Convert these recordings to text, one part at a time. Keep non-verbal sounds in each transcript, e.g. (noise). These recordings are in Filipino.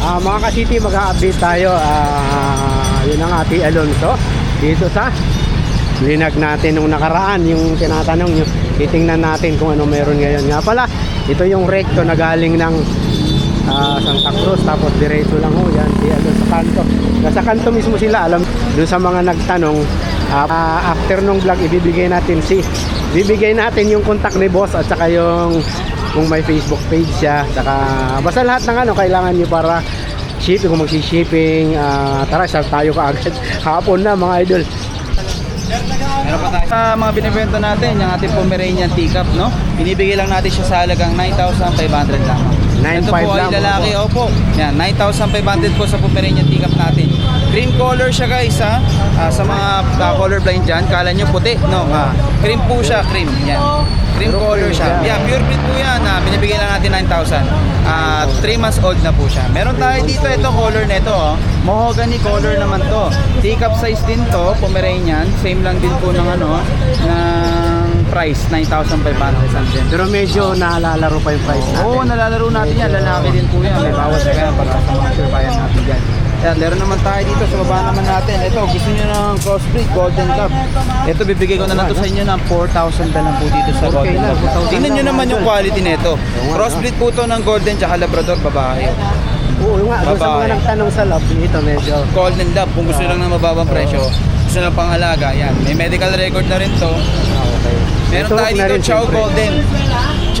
Ah, mga ka-city, mag-update tayo. Ah, yun ang ati Alonso. Dito sa linag natin nung nakaraan, yung tinatanong nyo. Titingnan natin kung ano meron ngayon. Nga pala, ito yung recto na galing ng ah, Santa Cruz. Tapos diretso lang ho, yan. Di, ano, sa kanto. Nasa kanto mismo sila, alam. Doon sa mga nagtanong, ah, after nung vlog, ibibigay natin si bibigay natin yung contact ni boss at saka yung kung may Facebook page siya saka basta lahat ng ano kailangan niyo para shipping kung magsi-shipping ah, tara start tayo kaagad (laughs) hapon na mga idol Meron pa tayo. Sa mga binibenta natin, yung ating Pomeranian teacup, no? Binibigay lang natin siya sa halagang 9,500 lamang. 9,500 Ito po ay lalaki, opo. Yan, 9,500 po sa Pomeranian teacup natin. Cream color siya guys, ha? Ah, sa mga uh, color blind dyan, kala nyo puti, no? Ah, cream po siya, cream. Yan. Cream color siya. Yeah, pure breed po yan. Ah, binibigay lang natin 9,000. Ah, 3 months old na po siya. Meron tayo dito, ito color nito, oh. Mahogany color naman to. Teacup size din to, Pomeranian. Same lang din po ng ano, ng price, 9,500 something. pero medyo naalalaro pa yung price natin Oo, nalalaro natin yan. Lalaki din po yan. May bawas na kaya para sa mga sure bayan natin dyan. Yan, meron naman tayo dito sa baba naman natin. Ito, gusto nyo ng crossbreed, golden cup. Ito, bibigay ko na lang to sa inyo ng 4,000 na lang po dito sa golden cup. 4,000 Tingnan nyo lang, naman yung quality nito. Crossbreed po to ng golden tsaka labrador babae. oo nga doon sa mga Babae. nagtanong sa love ito medyo Golden love, kung gusto lang ng mababang presyo. Gusto lang pang alaga, yan. May medical record na rin to. ah, Meron tayo dito, Chow. Golden.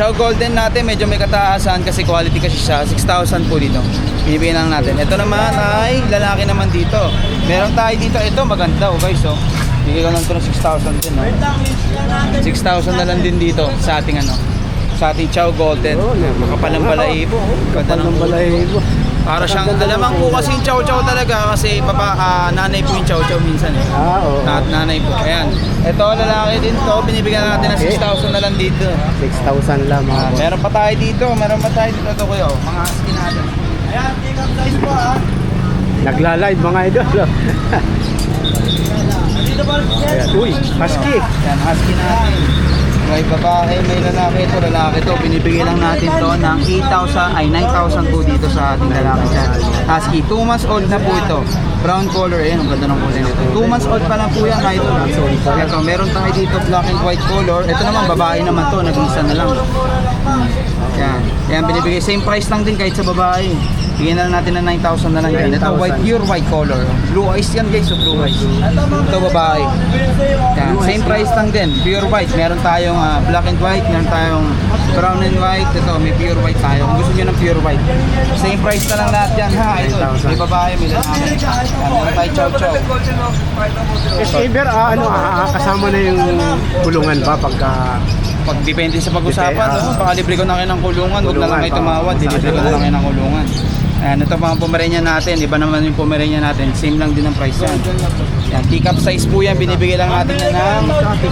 Chow Golden natin, medyo may kataasan kasi quality kasi siya. 6,000 po dito. Binibigyan lang natin. Ito naman ay lalaki naman dito. Meron tayo dito, ito maganda oh guys oh. Bigay ko lang ito ng 6,000 din oh. 6,000 na lang din dito sa ating ano. Sa ating Chow Golden. Oo, na- Makapalang balahibo. Oh. Para siyang, alamang ng- po kasi yung Chow Chow talaga kasi papa, ah, nanay po yung Chow Chow minsan eh. ah oo At nanay po. Ayan. Ito, lalaki din to. Binibigyan natin ng Okay. 6,000 na lang dito. 6,000 lang mga Ah, boss meron pa tayo dito. Meron pa tayo dito. Ito kuya. oh. Mga husky natin. Ayan, take up size po ah. Nagla-live mga idol. Dito ba? Ayan. Uy, husky. Yan, husky natin. May babae, may lalaki ito, lalaki ito. Binibigay lang natin to ng 8,000, ay 9,000 po dito sa ating lalaki dyan. Husky, 2 months old na po ito. Brown color, ayan, ang ganda ng kulay nito. 2 months old pa lang po yan, kahit ito. Meron tayo dito black and white color. Ito naman, babae naman to, nag-isa na lang. Yan, yan, binibigay. Same price lang din kahit sa babae. Bigyan na lang natin ng 9,000 na lang yan. Ito, 9,000. white, pure white color. Blue eyes yan guys, so blue eyes. Ito babae. Yan, same price lang din, pure white. Meron tayong ah, black and white, meron tayong brown and white. Ito, may pure white tayo. Kung gusto niyo ng pure white. Same price na lang lahat yan ha. Ito, 9,000. may babae, may lalaki. Yan, meron tayo chow chow. Yes, Ever, ah, ano, ah, kasama na yung kulungan ba pagka Pag depende sa pag-usapan, no? baka libre ko na kayo ng kulungan, huwag na lang kayo tumawad, dilibre ko na lang kayo ng kulungan. Ayan, ito ang Pomeranian natin, iba naman yung Pomeranian natin, same lang din ang price yan. Yan, teacup size po yan, binibigay lang natin yan ng,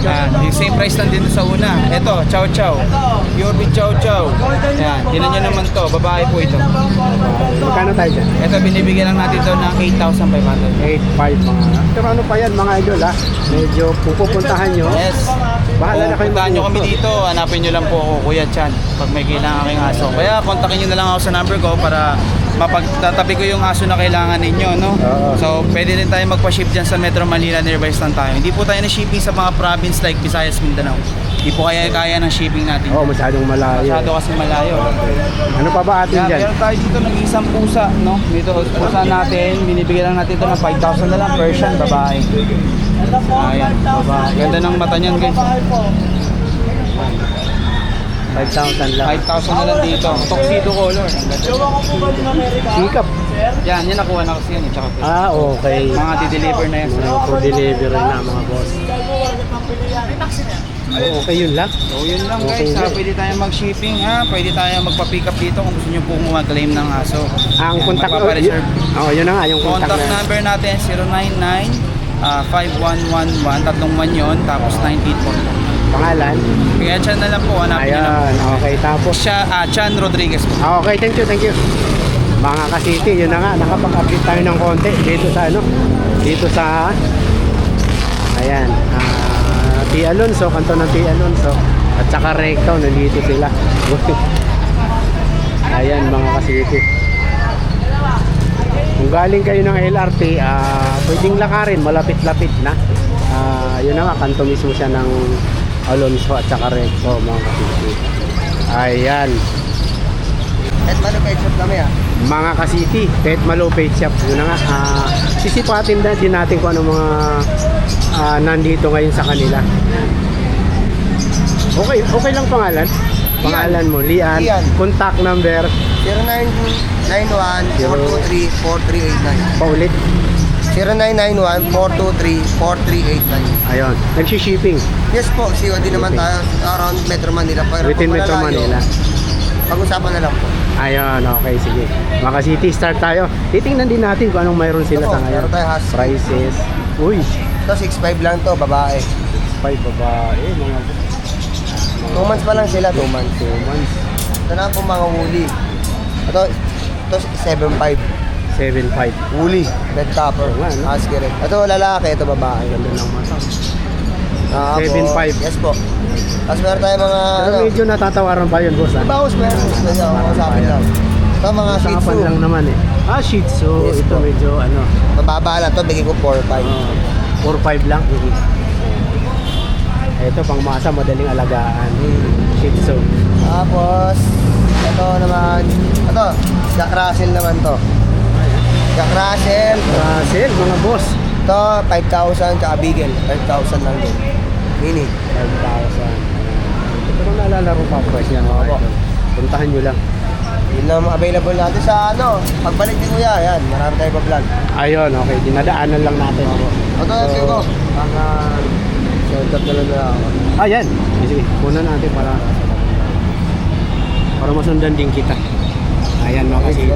yan, yung same price lang din sa una. Ito, chow chow, pure with chow chow. Yan, tinan nyo naman to, babae po ito. magkano tayo dyan? Ito, binibigay lang natin to ng 8,500. 8.5 mga pero ano pa yan mga idol ha medyo pupupuntahan nyo Yes. Bahala na kayo Puntahan nyo kami dito. Hanapin nyo lang po ako, Kuya Chan. Pag may kailangan kayong aso. Kaya kontakin nyo na lang ako sa number ko para mapagtatabi ko yung aso na kailangan ninyo, no? Oo. So, pwede rin tayo magpa-ship dyan sa Metro Manila, nearby lang tayo. Hindi po tayo na-shipping sa mga province like Visayas, Mindanao. Hindi po kaya kaya ng shipping natin. oh masyadong malayo Masyado kasi malayo. ano pa ba atin Kaya dyan meron tayo dito ng isang pusa, no? Dito, pusa natin, binibigyan lang natin ito ng 5,000 na lang, Persian, babae. Ayan, babae. Ganda ng mata niyan, guys. 5,000 lang 5,000 na lang dito. Tuxedo color. Ang ganda. sikap Yan, yan nakuha na kasi yan. eh, Tsaka po. ah okay Mga di-deliver na yan. mga for delivery na mga boss oh, okay yun lang So yun lang Okay guys, ha, na. pwede tayo mag-shipping ha, pwede tayo magpa-pick up dito kung gusto nyo po mag-claim ng aso. ang Yan, contact magpapa-reserve. oh yun na nga yung contact, Contact na number natin 099 ah, 5111, tatlong one yun, tapos 9842. Pangalan Kaya Chan na lang po, hanapin nyo lang. ayan okay tapos Siya, ah, Chan Rodriguez po. Ah, okay, thank you, thank you. Mga ka-city, yun na nga, nakapag-update tayo ng konti dito sa ano, dito sa, ayan, ah, T. Alonso, kanto ng T. Alonso, at saka Recto, nandito sila. (laughs) ayan, mga ka-city. Kung galing kayo ng LRT, ah, pwedeng lakarin, malapit-lapit na. Ah, yun na nga, kanto mismo siya ng Alonso at saka Recto, mga kasiti. Ayan, At malo shop kami ah. mga kasiti, Pet Malo Pet Shop. Yun na nga, ah, sisipatin na din natin kung ano mga ah, nandito ngayon sa kanila. Okay, okay lang pangalan? Pangalan mo, Lian. Lian. Contact number, 0991-423-4389. paulit. 0991-423-4389. Ayun, nagsishipping Yes po, COD naman tayo around Metro Manila. Pero within Metro Manila. Pag-usapan na lang po. Ayun, okay, sige. Mga City, start tayo. Titingnan din natin kung anong mayroon sila Ito po, sa ngayon. meron tayo husky. Prices. Uy, Ito 6'5 lang to, babae. 5 babae, mga 2 months pa lang sila, 2 months. 2 months. Ito na po mga woolly. Ito, ito 7'5. 7.5. Woolly, red copper, Oo nga, no? husky red. Ito lalaki, ito babae. Ganda ng mata. Ah, 7'5. po. Yes po. Tapos meron tayo mga, Pero ano, medyo natatawaran pa yun, boss. Ha? bawas meron. Ito yung kausapin lang. Ito mga shih Usapan tzu. lang naman eh. Ah, Shih Tzu. Yes Ito po. medyo ano, Mababa lang to, bigay ko 4'5. uh, 4-5 lang. Ito pang masa, madaling alagaan. Shih Tzu. Tapos, ito naman, ito, Jack Russell naman to. Jack Russell, Russell, mga boss. ito 5,000, tsaka Beagle, 5,000 lang din. Mini. 5,000. Ito nalalaro pa price yan. mga Opo. Puntahan nyo lang. Yun lang available natin sa ano, pagbalik ni Kuya, yan, marami tayo pa vlog. Ayun, okay. Dinadaanan lang natin. Ito, let's go. Ang, uh, na lang na ako. Ah, yan. Sige, muna natin para para masundan din kita. Ayan. Okay,